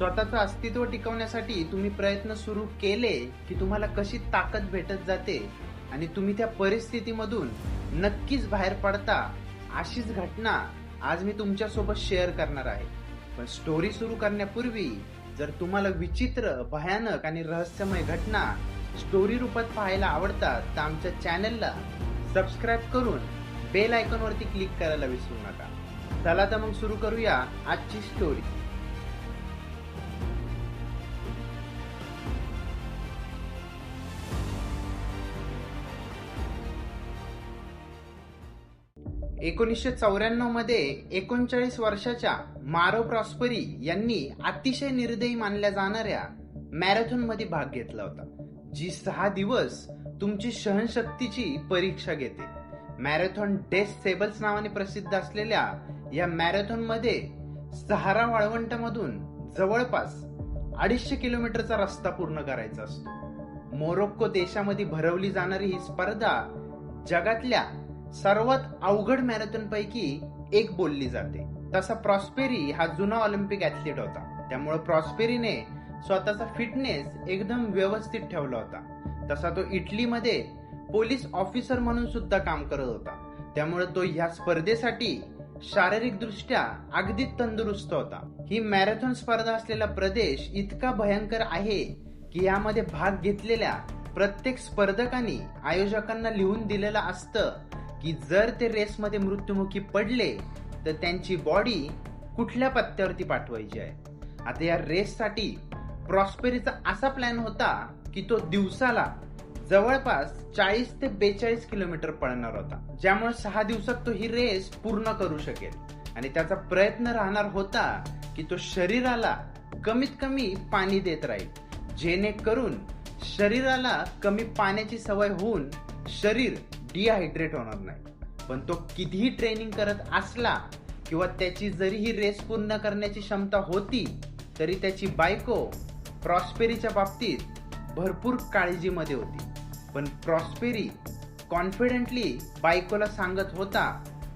स्वतःचं अस्तित्व टिकवण्यासाठी तुम्ही प्रयत्न सुरू केले की तुम्हाला कशी ताकद भेटत जाते आणि तुम्ही त्या परिस्थितीमधून नक्कीच बाहेर पडता अशीच घटना आज मी तुमच्यासोबत शेअर करणार आहे. पण स्टोरी सुरू करण्यापूर्वी जर तुम्हाला विचित्र भयानक आणि रहस्यमय घटना स्टोरी रूपात पाहायला आवडतात तर आमच्या चॅनलला सबस्क्राईब करून बेल आयकॉनवरती क्लिक करायला विसरू नका. चला तर मग सुरू करूया आजची स्टोरी एकोणीसशे चौऱ्याण्णवमध्ये एकोणचाळीस वर्षाच्या मारो प्रॉस्परी यांनी अतिशय निर्दयी मानल्या जाणाऱ्या मॅरेथॉनमध्ये भाग घेतला होता जी सहा दिवस तुमची सहनशक्तीची परीक्षा घेते. मॅरेथॉन डेस सेबल्स नावाने प्रसिद्ध असलेल्या या मॅरेथॉनमध्ये सहारा वाळवंटामधून जवळपास अडीचशे किलोमीटरचा रस्ता पूर्ण करायचा असतो. मोरोक्को देशामध्ये भरवली जाणारी ही स्पर्धा जगातल्या सर्वात अवघड मॅरेथॉनपैकी एक बोलली जाते. तसा प्रॉस्पेरी हा जुना ऑलिम्पिक ऍथलीट होता. त्यामुळे प्रॉस्पेरीने स्वतःचा फिटनेस एकदम व्यवस्थित ठेवला होता. तसा तो इटलीमध्ये पोलीस ऑफिसर म्हणून सुद्धा काम करत होता. त्यामुळे तो ह्या स्पर्धेसाठी शारीरिक दृष्ट्या अगदी तंदुरुस्त होता. ही मॅरेथॉन स्पर्धा असलेला प्रदेश इतका भयंकर आहे की यामध्ये भाग घेतलेल्या प्रत्येक स्पर्धकांनी आयोजकांना लिहून दिलेलं असतं की जर ते रेसमध्ये मृत्युमुखी पडले तर त्यांची बॉडी कुठल्या पत्त्यावरती पाठवायची आहे? आता या रेससाठी प्रॉस्पेरीचा असा प्लॅन होता की तो दिवसाला जवळपास चाळीस ते बेचाळीस किलोमीटर पळणार होता. ज्यामुळे सहा दिवसात तो ही रेस पूर्ण करू शकेल. आणि त्याचा प्रयत्न राहणार होता की तो शरीराला कमीत कमी पाणी देत राहील. जेणेकरून शरीराला कमी पाण्याची सवय होऊन शरीर डिहायड्रेट होणार नाही. पण तो कितीही ट्रेनिंग करत असला किंवा त्याची जरी ही रेस पूर्ण करण्याची क्षमता होती तरी त्याची बायको प्रॉस्पेरीच्या बाबतीत भरपूर काळजीमध्ये होती. पण प्रॉस्पेरी कॉन्फिडेंटली बायकोला सांगत होता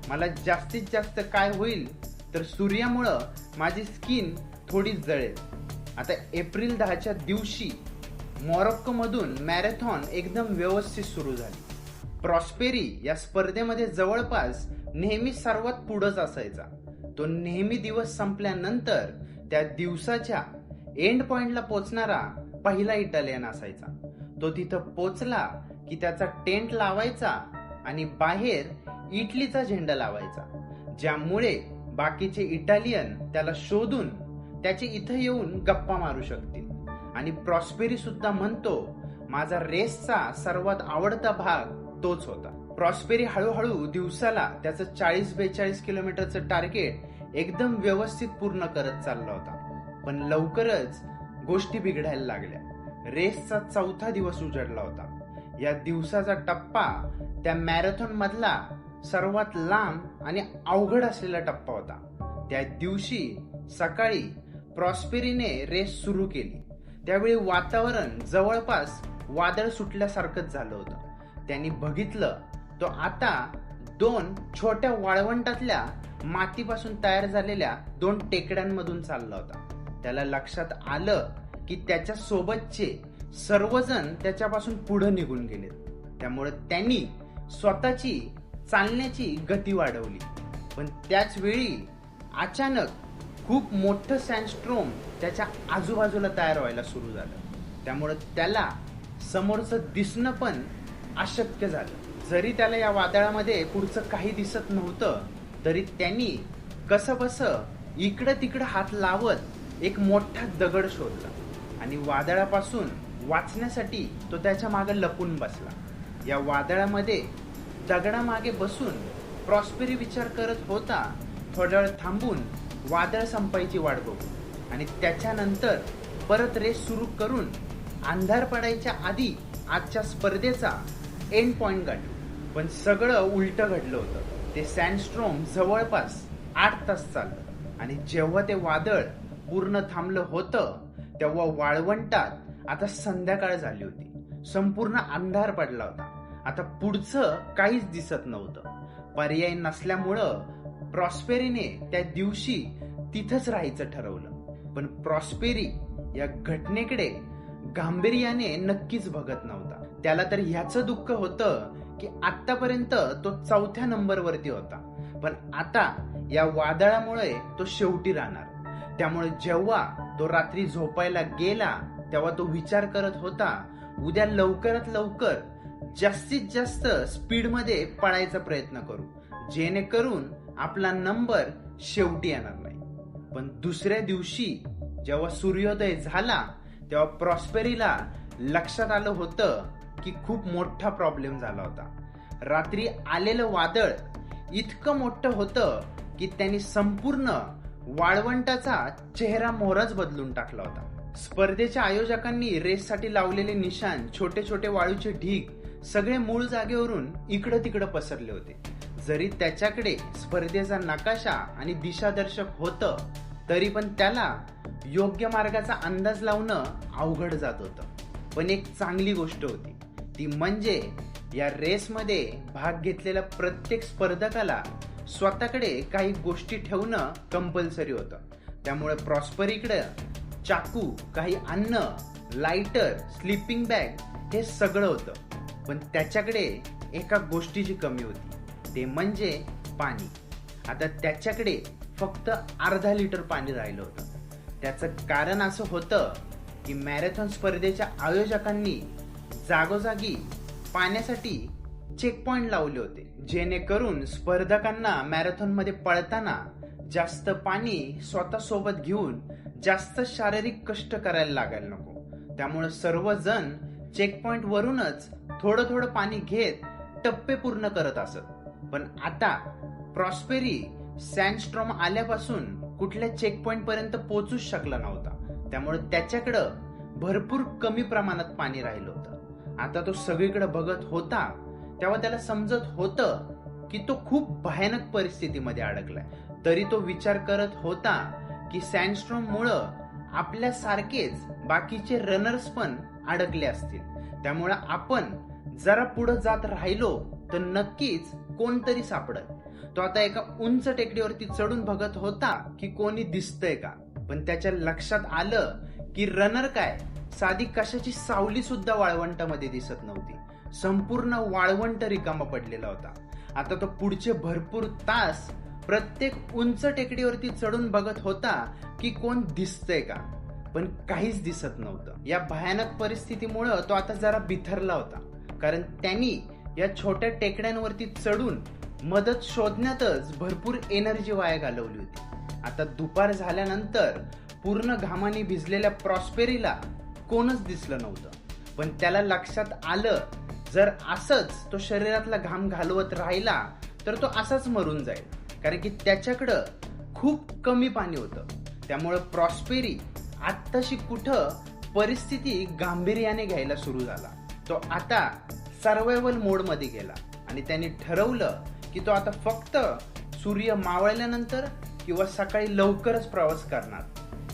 मला जास्तीत जास्त काय होईल तर सूर्यामुळं माझी स्किन थोडी जळेल. आता एप्रिल दहाच्या दिवशी मॉरोक्कोमधून मॅरेथॉन एकदम व्यवस्थित सुरू झाली. प्रॉस्पेरी या स्पर्धेमध्ये जवळपास नेहमी सर्वात पुढंच असायचा. तो नेहमी दिवस संपल्यानंतर त्या दिवसाच्या एंड पॉइंटला पोचणारा पहिला इटालियन असायचा. तो तिथं पोचला की त्याचा टेंट लावायचा आणि बाहेर इटलीचा झेंडा लावायचा. ज्यामुळे बाकीचे इटालियन त्याला शोधून त्याचे इथं येऊन गप्पा मारू शकतील. आणि प्रॉस्पेरी सुद्धा म्हणतो माझा रेसचा सर्वात आवडता भाग तोच होता. प्रॉस्पेरी हळूहळू दिवसाला त्याचं चाळीस बेचाळीस किलोमीटरचं टार्गेट एकदम व्यवस्थित पूर्ण करत चालला होता. पण लवकरच गोष्टी बिघडायला लागल्या. रेसचा चौथा दिवस उजडला होता. या दिवसाचा टप्पा त्या मॅरेथॉन मधला सर्वात लांब आणि अवघड असलेला टप्पा होता. त्या दिवशी सकाळी प्रॉस्पेरीने रेस सुरू केली. त्यावेळी वातावरण जवळपास वादळ सुटल्यासारखंच झालं होतं. त्यांनी बघितलं तो आता दोन छोट्या वाळवंटातल्या मातीपासून तयार झालेल्या दोन टेकड्यांमधून चालला होता. त्याला लक्षात आलं की त्याच्या सोबतचे सर्वजण त्याच्यापासून पुढे निघून गेले त्यामुळे त्यांनी स्वतःची चालण्याची गती वाढवली. पण त्याच वेळी अचानक खूप मोठं सँडस्ट्रोम त्याच्या आजूबाजूला तयार व्हायला सुरू झालं. त्यामुळे त्याला समोरचं दिसणं पण अशक्य झालं. जरी त्याला या वादळामध्ये पुढचं काही दिसत नव्हतं तरी त्यांनी कसं बस इकडं तिकडं हात लावत एक मोठा दगड शोधला. आणि वादळापासून वाचण्यासाठी तो त्याच्यामागे लपून बसला. या वादळामध्ये दगडामागे बसून प्रॉस्पेरी विचार करत होता थोडा वेळ थांबून वादळ संपायची वाट बघू आणि त्याच्यानंतर परत रेस सुरू करून अंधार पडायच्या आधी आजच्या स्पर्धेचा एंड पॉईंट गाठू पण सगळं उलट घडलं होतं. ते सँडस्ट्रोम जवळपास आठ तास चाललं. आणि जेव्हा ते वादळ पूर्ण थांबलं होतं तेव्हा वाळवंटात आता संध्याकाळ झाली होती. संपूर्ण अंधार पडला होता. आता पुढचं काहीच दिसत नव्हतं. पर्याय नसल्यामुळं प्रॉस्पेरीने त्या दिवशी तिथंच राहायचं ठरवलं. पण प्रॉस्पेरी या घटनेकडे गांभीर्याने नक्कीच बघत नव्हता. त्याला तर ह्याचं दुःख होतं की आतापर्यंत तो चौथ्या नंबरवरती होता. पण आता या वादळामुळे तो शेवटी राहणार. त्यामुळे जेव्हा तो रात्री झोपायला गेला तेव्हा तो विचार करत होता उद्या लवकरात लवकर जास्तीत जास्त स्पीडमध्ये पळायचा प्रयत्न करू. जेणेकरून आपला नंबर शेवटी येणार नाही. पण दुसऱ्या दिवशी जेव्हा सूर्योदय झाला तेव्हा प्रॉस्पेरीला लक्षात आलं होतं की खूप मोठा प्रॉब्लेम झाला होता. रात्री आलेलं वादळ इतकं मोठं होतं की त्यांनी संपूर्ण वाळवंटाचा चेहरा मोहराच बदलून टाकला होता. स्पर्धेच्या आयोजकांनी रेससाठी लावलेले निशाण छोटे छोटे वाळूचे ढीग सगळे मूळ जागेवरून इकडं तिकडं पसरले होते. जरी त्याच्याकडे स्पर्धेचा नकाशा आणि दिशादर्शक होतं तरी पण त्याला योग्य मार्गाचा अंदाज लावणं अवघड जात होतं. पण एक चांगली गोष्ट होती. ती म्हणजे या रेसमध्ये भाग घेतलेल्या प्रत्येक स्पर्धकाला स्वतःकडे काही गोष्टी ठेवणं कंपल्सरी होतं. त्यामुळे प्रॉस्परीकडे चाकू काही अन्न लाइटर स्लिपिंग बॅग हे सगळं होतं. पण त्याच्याकडे एका गोष्टीची कमी होती. ते म्हणजे पाणी. आता त्याच्याकडे फक्त अर्धा लिटर पाणी राहिलं होतं. त्याचं कारण असं होतं की मॅरेथॉन स्पर्धेच्या आयोजकांनी जागोजागी पाण्यासाठी चेक पॉईंट लावले होते. जेणेकरून स्पर्धकांना मॅरेथॉनमध्ये पळताना जास्त पाणी स्वतः सोबत घेऊन जास्त शारीरिक कष्ट करायला लागायला नको. त्यामुळे सर्वजण चेक पॉइंट वरूनच थोडं थोडं पाणी घेत टप्पे पूर्ण करत असत. पण आता प्रॉस्पेरी सँडस्ट्रॉम आल्यापासून कुठल्या चेक पॉईंट पर्यंत पोहोचूच शकला नव्हता. त्यामुळे त्याच्याकडं भरपूर कमी प्रमाणात पाणी राहिलं होतं. आता तो सगळीकडे बघत होता तेव्हा त्याला समजत होतं की तो खूप भयानक परिस्थितीमध्ये अडकलाय. तरी तो विचार करत होता की सँडस्ट्रॉम आपल्या सारखेच बाकीचे रनर्स पण अडकले असतील. त्यामुळे आपण जरा पुढे जात राहिलो तर नक्कीच कोणतरी सापडत तो आता एका उंच टेकडीवरती चढून बघत होता की कोणी दिसतंय का. पण त्याच्या लक्षात आलं की रनर काय? साधी कशाची सावली सुद्धा वाळवंटामध्ये दिसत नव्हती. संपूर्ण वाळवंट रिकामा पडलेला होता. आता तो पुढचे भरपूर तास प्रत्येक उंच टेकडीवरती चढून बघत होता की कोण दिसतंय का. पण काहीच दिसत नव्हतं. या भयानक परिस्थितीमुळं तो आता जरा बिथरला होता. कारण त्यांनी या छोट्या टेकड्यांवरती चढून मदत शोधण्यातच भरपूर एनर्जी वाया घालवली होती. आता दुपार झाल्यानंतर पूर्ण घामाने भिजलेल्या प्रॉस्पेरीला कोणच दिसलं नव्हतं. पण त्याला लक्षात आलं जर असंच तो शरीरातला घाम घालवत राहिला तर तो असाच मरून जाईल. कारण की त्याच्याकडं खूप कमी पाणी होतं. त्यामुळं प्रॉस्पेरी आत्ताशी कुठं परिस्थिती गांभीर्याने घ्यायला सुरू झाला. तो आता सर्वायवल मोडमध्ये गेला. आणि त्याने ठरवलं की तो आता फक्त सूर्य मावळल्यानंतर किंवा सकाळी लवकरच प्रवास करणार.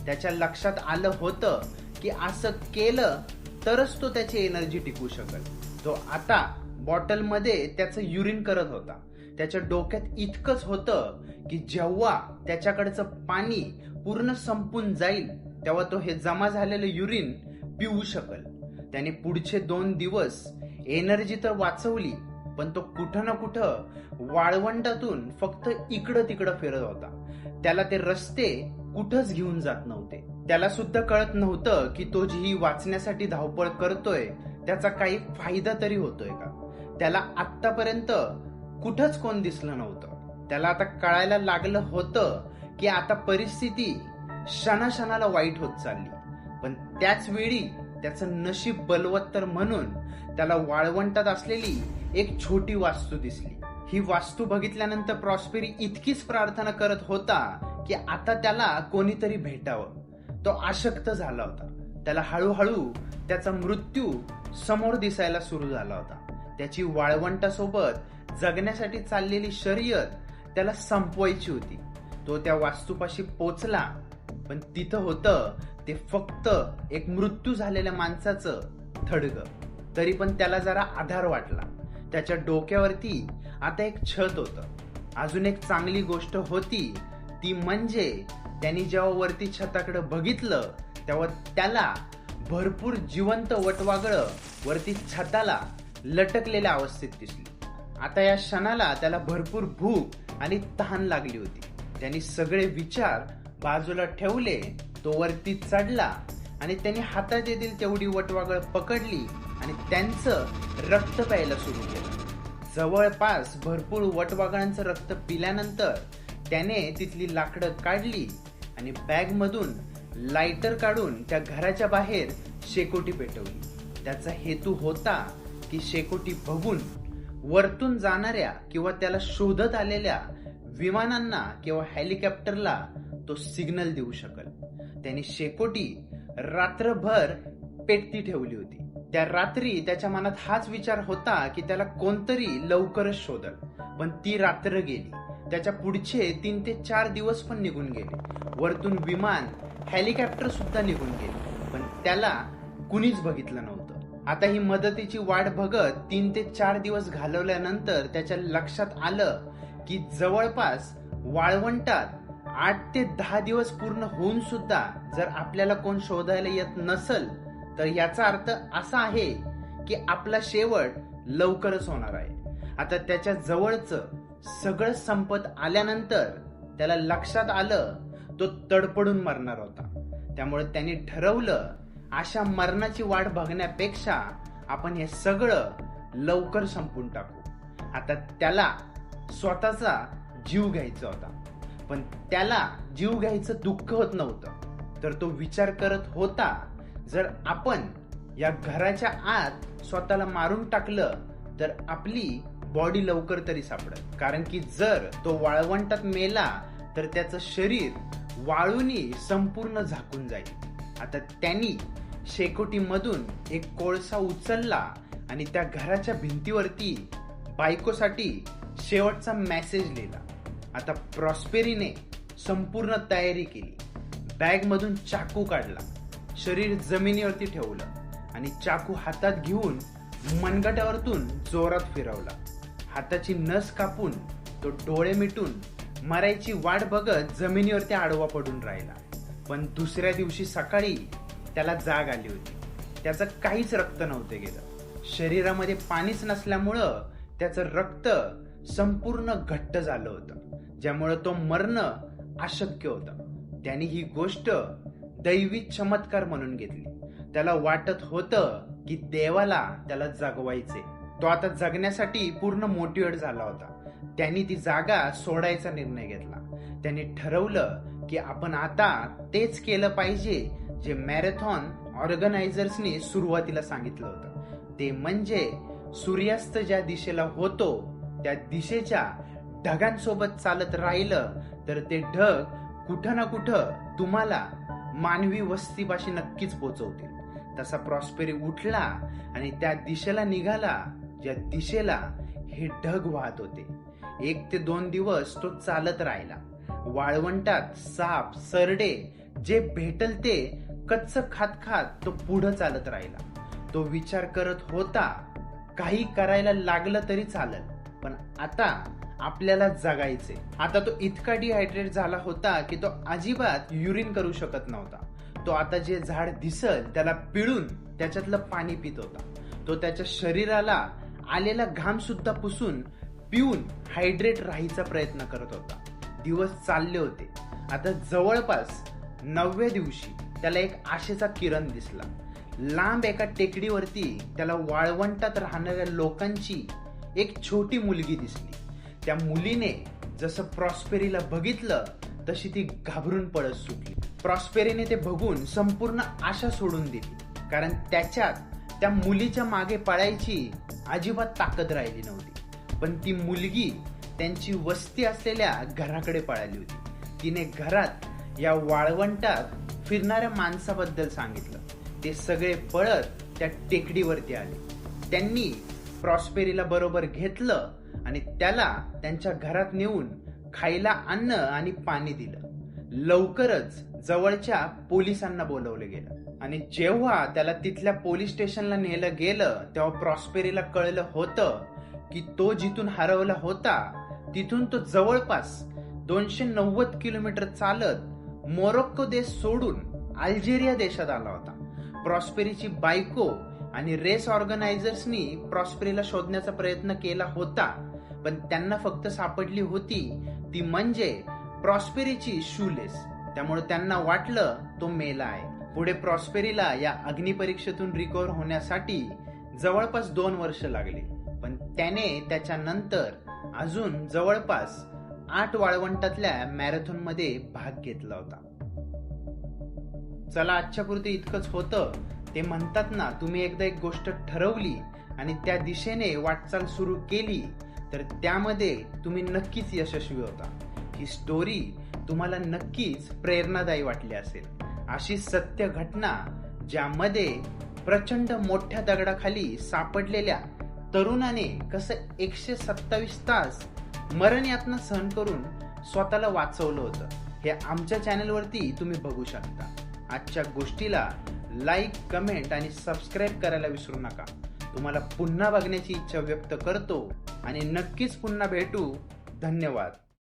त्याच्या लक्षात आलं होतं की असं केलं तरच तो त्याची एनर्जी टिकू शकेल. तो आता बॉटलमध्ये त्याचं युरिन करत होता. त्याच्या डोक्यात इतकंच होतं की जेव्हा त्याच्याकडचं पाणी पूर्ण संपून जाईल तेव्हा तो हे जमा झालेलं युरिन पिऊ शकल. त्याने पुढचे दोन दिवस एनर्जी तर वाचवली पण तो कुठं ना कुठं वाळवंटातून फक्त इकडं तिकडं फिरत होता. त्याला ते रस्ते कुठंच घेऊन जात नव्हते. त्याला सुद्धा कळत नव्हतं की तो जी वाचण्यासाठी धावपळ करतोय त्याचा काही फायदा तरी होतोय का? त्याला आतापर्यंत कुठंच कोण दिसलं नव्हतं. त्याला आता कळायला लागलं होतं की आता परिस्थिती क्षणाक्षणाला वाईट होत चालली. पण त्याच वेळी त्याचं नशीब बलवत्तर म्हणून त्याला वाळवंटात असलेली एक छोटी वास्तू दिसली. ही वास्तू बघितल्यानंतर प्रॉस्पेरी इतकीच प्रार्थना करत होता की आता त्याला कोणीतरी भेटावं. तो आशक्त झाला होता. त्याला हळूहळू त्याचा मृत्यू समोर दिसायला सुरू झाला होता. त्याची वाळवंटासोबत जगण्यासाठी चाललेली शर्यत त्याला संपवायची होती. तो त्या वास्तूपाशी पोचला पण तिथं होतं ते फक्त एक मृत्यू झालेल्या माणसाचं थडगं. तरी पण त्याला जरा आधार वाटला. त्याच्या डोक्यावरती आता एक छत होतं. अजून एक चांगली गोष्ट होती ती म्हणजे त्यांनी जेव्हा वरती छताकडे बघितलं तेव्हा त्याला भरपूर जिवंत वटवागळं वरती छताला लटकलेल्या अवस्थेत दिसली. आता या क्षणाला त्याला भरपूर भूक आणि तहान लागली होती. त्यांनी सगळे विचार बाजूला ठेवले तो वरती चढला आणि त्यांनी हातात येतील तेवढी वटवागळ पकडली आणि त्यांचं रक्त प्यायला सुरू केलं. जवळपास भरपूर वटवाघळांचं रक्त पिल्यानंतर त्याने तिथली लाकडं काढली आणि बॅगमधून लायटर काढून त्या घराच्या बाहेर शेकोटी पेटवली. त्याचा हेतू होता की शेकोटी बघून वरतून जाणाऱ्या किंवा त्याला शोधत आलेल्या विमानांना किंवा हेलिकॉप्टरला तो सिग्नल देऊ शकल. त्याने शेकोटी रात्रभर पेटती ठेवली होती. त्या रात्री त्याच्या मनात हाच विचार होता की त्याला कोणतरी लवकरच शोधल. पण ती रात्र गेली. त्याच्या पुढचे तीन ते चार दिवस पण निघून गेले. वरतून विमान हेलिकॉप्टर सुद्धा निघून गेले. पण त्याला कुणीच बघितलं नव्हतं. आता ही मदतीची वाट बघत तीन ते चार दिवस घालवल्यानंतर त्याच्या लक्षात आलं की जवळपास वाळवंटात आठ ते दहा दिवस पूर्ण होऊन सुद्धा जर आपल्याला कोण शोधायला येत नसल तर याचा अर्थ असा आहे की आपला शेवट लवकरच होणार आहे. आता त्याच्या जवळचं सगळं संपत आल्यानंतर त्याला लक्षात आलं तो तडपडून मरणार होता. त्यामुळे त्यांनी ठरवलं अशा मरणाची वाट बघण्यापेक्षा आपण हे सगळं लवकर संपून टाकू. आता त्याला स्वतःचा जीव घ्यायचा होता. पण त्याला जीव घ्यायचं दुःख होत नव्हतं. तर तो विचार करत होता जर आपण या घराच्या आत स्वतःला मारून टाकलं तर आपली बॉडी लवकर तरी सापडत कारण की जर तो वाळवंटात मेला तर त्याचं शरीर वाळूनी संपूर्ण झाकून जाईल. आता त्यांनी शेकोटीमधून एक कोळसा उचलला आणि त्या घराच्या भिंतीवरती बायकोसाठी शेवटचा मेसेज लिहिला. आता प्रॉस्पेरीने संपूर्ण तयारी केली. बॅग मधून चाकू काढला. शरीर जमिनीवरती ठेवलं आणि चाकू हातात घेऊन मनगटावरतून जोरात फिरवला. हाताची नस कापून तो डोळे मिटून मरायची वाट बघत जमिनीवरती आडवा पडून राहिला. पण दुसऱ्या दिवशी सकाळी त्याला जाग आली होती. त्याचं काहीच रक्त नव्हते गेलं. शरीरामध्ये पाणीच नसल्यामुळं त्याचं रक्त संपूर्ण घट्ट झालं होतं ज्यामुळं तो मरणं अशक्य होतं. त्याने ही गोष्ट दैवी चमत्कार म्हणून घेतली. त्याला वाटत होतं की देवाला त्याला जगवायचे तो आता जगण्यासाठी पूर्ण मोटिवेट झाला होता. त्यांनी ती जागा सोडायचा निर्णय घेतला. त्यांनी ठरवलं की आपण आता तेच केलं पाहिजे जे मॅरेथॉन ऑर्गनायझर्सनी सुरुवातीला सांगितलं होतं. ते म्हणजे सूर्यास्त ज्या दिशेला होतो त्या दिशेच्या ढगांसोबत चालत राहिलं तर ते ढग कुठं ना कुठं तुम्हाला मानवी वस्तीपाशी नक्कीच पोचवतील. तसा प्रॉस्पेरी उठला आणि त्या दिशेला निघाला ज्या दिशेला हे ढग वाहत होते. एक ते दोन दिवस तो चालत राहिला. वाळवंटात साप सरडे जे भेटल ते कच्च खात खात तो पुढं चालत राहिला. तो विचार करत होता काही करायला लागलं तरी चालल पण आता आपल्याला जगायचे. आता तो इतका डिहायड्रेट झाला होता की तो अजिबात युरिन करू शकत नव्हता. तो आता जे झाड दिसल त्याला पिळून त्याच्यातलं पाणी पित होता. तो त्याच्या शरीराला आलेला घाम सुद्धा पुसून पिऊन हायड्रेट राहायचा प्रयत्न करत होता. दिवस चालले होते. आता जवळपास नवव्या दिवशी त्याला एक आशेचा किरण दिसला. लांब एका टेकडीवरती त्याला वाळवंटात राहणाऱ्या लोकांची एक छोटी मुलगी दिसली. त्या मुलीने जसं प्रॉस्पेरीला बघितलं तशी ती घाबरून पळत सुटली. प्रॉस्पेरीने ते बघून संपूर्ण आशा सोडून दिली. कारण त्याच्यात त्या मुलीच्या मागे पळायची अजिबात ताकद राहिली नव्हती. पण ती मुलगी त्यांची वस्ती असलेल्या घराकडे पळाली होती. तिने घरात या वाळवंटात फिरणाऱ्या माणसाबद्दल सांगितलं. ते सगळे पळत त्या टेकडीवरती आले. त्यांनी प्रॉस्पेरीला बरोबर घेतलं आणि त्याला त्यांच्या घरात नेऊन खायला अन्न आणि पाणी दिलं. लवकरच जवळच्या पोलिसांना बोलवलं गेलं. आणि जेव्हा त्याला तिथल्या पोलीस स्टेशनला नेलं गेलं तेव्हा प्रॉस्पेरीला कळलं होतं की तो जिथून हरवला होता तिथून तो जवळपास दोनशे नव्वद किलोमीटर चालत मोरोक्को देश सोडून अल्जेरिया देशात आला होता. प्रॉस्पेरीची बायको आणि रेस ऑर्गनायझर्सनी प्रॉस्पेरीला शोधण्याचा प्रयत्न केला होता. पण त्यांना फक्त सापडली होती ती म्हणजे प्रॉस्पेरीची शूलेस. त्यामुळे त्यांना वाटलं तो मेला आहे. पुढे प्रॉस्पेरीला या अग्निपरीक्षेतून रिकव्हर होण्यासाठी जवळपास दोन वर्ष लागले. पण त्याने त्याच्यानंतर अजून जवळपास आठ वाळवंटातल्या मॅरेथॉनमध्ये भाग घेतला होता. चला आजच्या पुरते इतकंच होतं. ते म्हणतात ना तुम्ही एकदा एक गोष्ट ठरवली आणि त्या दिशेने वाटचाल सुरू केली तर त्यामध्ये तुम्ही नक्कीच यशस्वी होता. ही स्टोरी तुम्हाला नक्कीच प्रेरणादायी वाटली असेल. अशी सत्य घटना ज्यामध्ये प्रचंड मोठ्या दगडाखाली सापडलेल्या तरुणाने कसं एकशे सत्तावीस तास मरण यातना सहन करून स्वतःला वाचवलं होतं हे आमच्या चॅनलवरती तुम्ही बघू शकता. आजच्या गोष्टीला लाईक कमेंट आणि सबस्क्राईब करायला विसरू नका. तुम्हाला पुन्हा बघण्याची इच्छा व्यक्त करतो. आणि नक्कीच पुन्हा भेटू. धन्यवाद.